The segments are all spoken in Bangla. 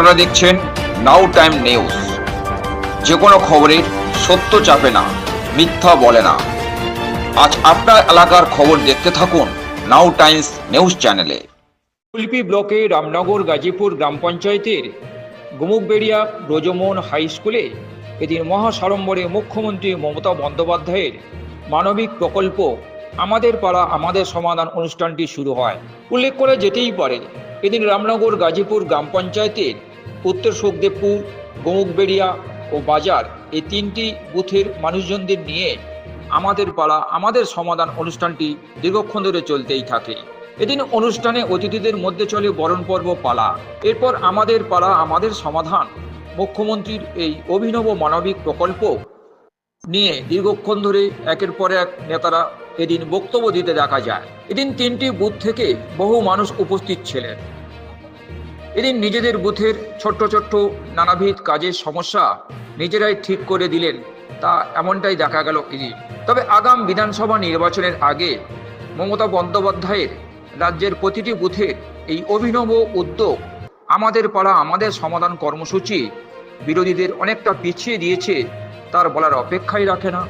আপনারা দেখছেন নাও টাইম নিউজ যে কোনো খবরের সত্য চাপে না, মিথ্যা বলে না। আজ আপনার এলাকার খবর দেখতে থাকুন নাও টাইমস নিউজ চ্যানেলে কুলপি ব্লকে রামনগর, গাজীপুর গ্রাম পঞ্চায়েতের গুমুকবেড়িয়া ব্রজমোহন হাই স্কুলে এদিন মহাসাড়ম্বরে মুখ্যমন্ত্রী মমতা বন্দ্যোপাধ্যায়ের মানবিক প্রকল্প আমাদের পাড়া, আমাদের সমাধান অনুষ্ঠানটি শুরু হয়। উল্লেখ করে যেতেই পারে, এদিন রামনগর, গাজীপুর গ্রাম পঞ্চায়েতের উত্তর সুখদেবপুর গোমুকবেড়িয়া ও বাজার এই তিনটি বুথের মানুষজনদের নিয়ে আমাদের পাড়া, আমাদের সমাধান অনুষ্ঠানটি দীর্ঘক্ষণ ধরে চলতেই থাকে। এদিন অনুষ্ঠানে অতিথিদের মধ্যে চলে বরণ পর্ব পালা। এরপর আমাদের পাড়া, আমাদের সমাধান মুখ্যমন্ত্রীর এই অভিনব মানবিক প্রকল্প নিয়ে দীর্ঘক্ষণ ধরে একের পর এক নেতারা এদিন বক্তব্য দিতে দেখা যায়। এদিন তিনটি বুথ থেকে বহু মানুষ উপস্থিত ছিলেন। এদিন নিজেদের বুথের ছোট্ট ছোট্ট নানাবিধ কাজের সমস্যা নিজেরাই ঠিক করে দিলেন, তা এমনটাই দেখা গেল এদিন। তবে আগাম বিধানসভা নির্বাচনের আগে মমতা বন্দ্যোপাধ্যায়ের রাজ্যের প্রতিটি বুথের এই অভিনব উদ্যোগ আমাদের পাড়া, আমাদের সমাধান কর্মসূচি বিরোধীদের অনেকটা পিছিয়ে দিয়েছে, তার বলার অপেক্ষাই রাখে না।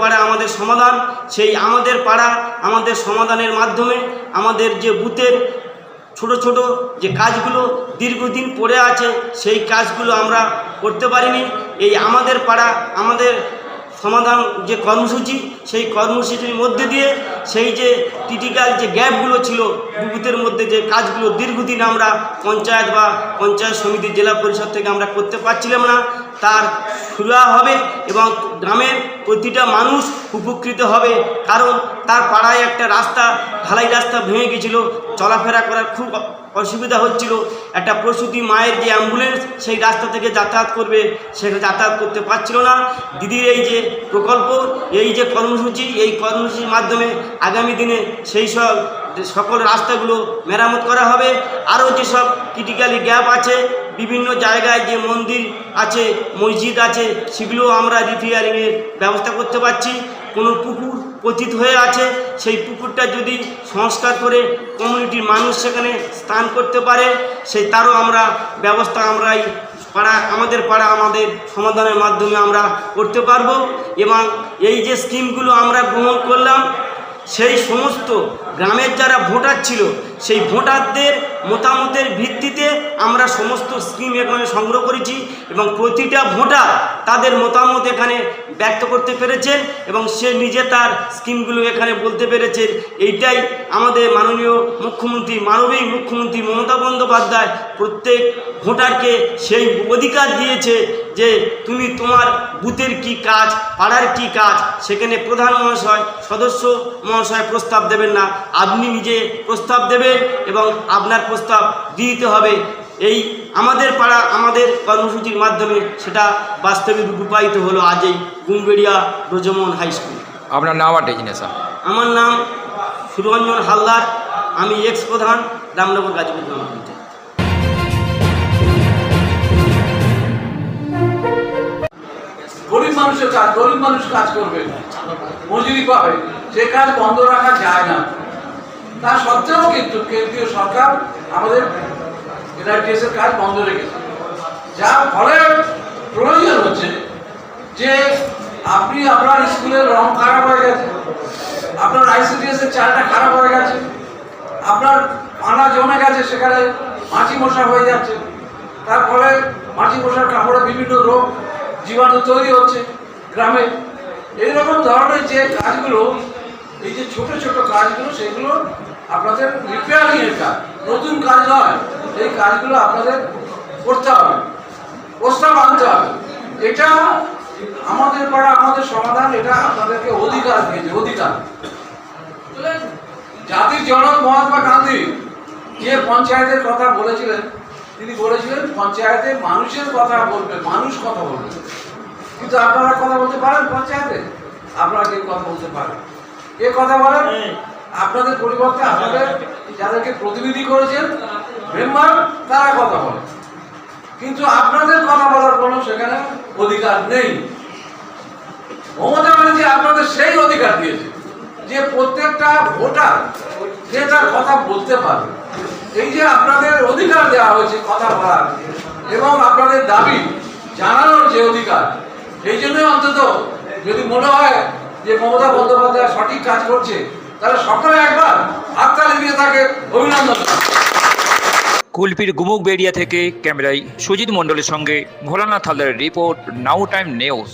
পাড়া আমাদের সমাধান, সেই আমাদের পাড়া আমাদের সমাধানের মাধ্যমে আমাদের যে বুথের ছোট ছোট যে কাজগুলো দীর্ঘদিন পড়ে আছে, সেই কাজগুলো আমরা করতে পারিনি। এই আমাদের পাড়া, আমাদের সমাধান যে কর্মসূচি, সেই কর্মসূচির মধ্যে দিয়ে সেই যে ক্রিটিক্যাল যে গ্যাপগুলো ছিল বুথের মধ্যে যে কাজগুলো দীর্ঘদিন আমরা পঞ্চায়েত বা পঞ্চায়েত সমিতি, জেলা পরিষদ থেকে আমরা করতে পারছিলাম না। তার শুরু হবে এবং গ্রামের প্রতিটা মানুষ উপকৃত হবে। কারণ তার পাড়ায় একটা রাস্তা, ঢালাই রাস্তা ভেঙে গেছিল। চলাফেরা করার খুব অসুবিধা হচ্ছিল। একটা প্রসূতি মায়ের যে অ্যাম্বুলেন্স, সেই রাস্তা থেকে যাতায়াত করবে সেটা যাতায়াত করতে পারছিল না। দিদির এই যে প্রকল্প, এই যে কর্মসূচি, এই কর্মসূচির মাধ্যমে আগামী দিনে সেই সব সকল রাস্তাগুলো মেরামত করা হবে, আরও যেসব ক্রিটিক্যালি গ্যাপ আছে, বিভিন্ন জায়গায় যে মন্দির আছে, মসজিদ আছে সেগুলো আমরা রিপেয়ারিংয়ের ব্যবস্থা করতে পারছি। কোনো পুকুর পতিত হয়ে আছে, সেই পুকুরটা যদি সংস্কার করে কমিউনিটির মানুষ সেখানে স্নান করতে পারে সেই তারও আমরা ব্যবস্থা আমরাই পাড়া, আমাদের পাড়া আমাদের সমাধানের মাধ্যমে আমরা করতে পারব এবং এই যে স্কিমগুলো আমরা গ্রহণ করলাম সেই সমস্ত গ্রামের যারা ভোটার ছিল, সেই ভোটারদের মতামতের ভিত্তিতে আমরা সমস্ত স্কিম এখানে সংগ্রহ করেছি এবং প্রতিটা ভোটার তাদের মতামত এখানে ব্যক্ত করতে পেরেছেন এবং সে নিজে তার স্কিমগুলো এখানে বলতে পেরেছেন। এইটাই আমাদের মাননীয় মুখ্যমন্ত্রী, মানবিক মুখ্যমন্ত্রী মমতা বন্দ্যোপাধ্যায় প্রত্যেক ভোটারকে সেই অধিকার দিয়েছে যে তুমি তোমার বুথের কি কাজ পাড়ার কি কাজ সেখানে প্রধান মহাশয় সদস্য মহাশয় প্রস্তাব দেবেন না। আপনি নিজে প্রস্তাব দেবেন এবং আপনার প্রস্তাব দিতে হবে। এই আমাদের পাড়া আমাদের কর্মসূচির মাধ্যমে সেটা বাস্তবে রূপায়িত হলো আজ এই গুমবেড়িয়া ব্রজমোহন হাই স্কুল। আপনার নাম আর ডেজিনেশন আমার নাম সুরঞ্জন হালদার আমি এক্স প্রধান রামনগর গাজীপুর গ্রাম পঞ্চায়েত। মানুষের কাজ, গরিব মানুষ কাজ করবে, মজুরি পাবে, সে কাজ বন্ধ রাখা যায় না। তা সত্ত্বেও কিন্তু কেন্দ্রীয় সরকার আমাদের এনআরটিএস কাজ বন্ধ রেখেছে। যার ফলে প্রয়োজন হচ্ছে যে আপনি, আপনার স্কুলের রং খারাপ হয়ে গেছে, আপনার আইসিডিএস এর চালটা খারাপ হয়ে গেছে, আপনার আনা জমে গেছে, সেখানে মাছি মশা হয়ে যাচ্ছে। তার ফলে মাছি মশার কামড়ে বিভিন্ন রোগ, জীবাণু তৈরি হচ্ছে। গ্রামে। এইরকম ধরনের যে কাজগুলো, এই যে ছোট ছোট কাজগুলো, সেগুলো আপনাদের রিপেয়ারিং এর কাজ। নতুন কাজ নয় এই কাজগুলো আপনাদের করতে হবে। প্রস্তাব আনতে হবে। এটা আমাদের পাড়া আমাদের সমাধান, এটা আপনাদেরকে অধিকার দিয়েছে অধিকার। জাতির জনক মহাত্মা গান্ধী যে পঞ্চায়েতের কথা বলেছিলেন, তিনি বলেছিলেন, পঞ্চায়েতে মানুষের কথা বলবে, মানুষ কথা বলবে। কিন্তু আপনারা কথা বলতে পারেন পঞ্চায়েতে? আপনারা কেউ কথা বলতে পারেন। কে কথা বলেন? আপনাদের পরিবর্তে আপনাদের যাদেরকে প্রতিনিধি করেছেন মেম্বার তারা কথা বলে। কিন্তু আপনাদের কথা বলার কোনো সেখানে অধিকার নেই। মমতা ব্যানার্জি আপনাদের সেই অধিকার দিয়েছে যে প্রত্যেকটা ভোটার যে তার কথা বলতে পারবে এই যে আপনাদের অধিকার দেওয়া হয়েছে কথা বলার এবং আপনাদের দাবি জানানোর যে অধিকার সেই জন্যই অন্তত যদি মনে হয় যে মমতা বন্দ্যোপাধ্যায় সঠিক কাজ করছে, তাহলে সকলে একবার হাততালি দিয়ে তাকে অভিনন্দন কুলপির গুমুক বেরিয়া থেকে ক্যামেরায় সুজিত মণ্ডলের সঙ্গে ভোলানাথ হালদারের রিপোর্ট, নাও টাইম নিউজ।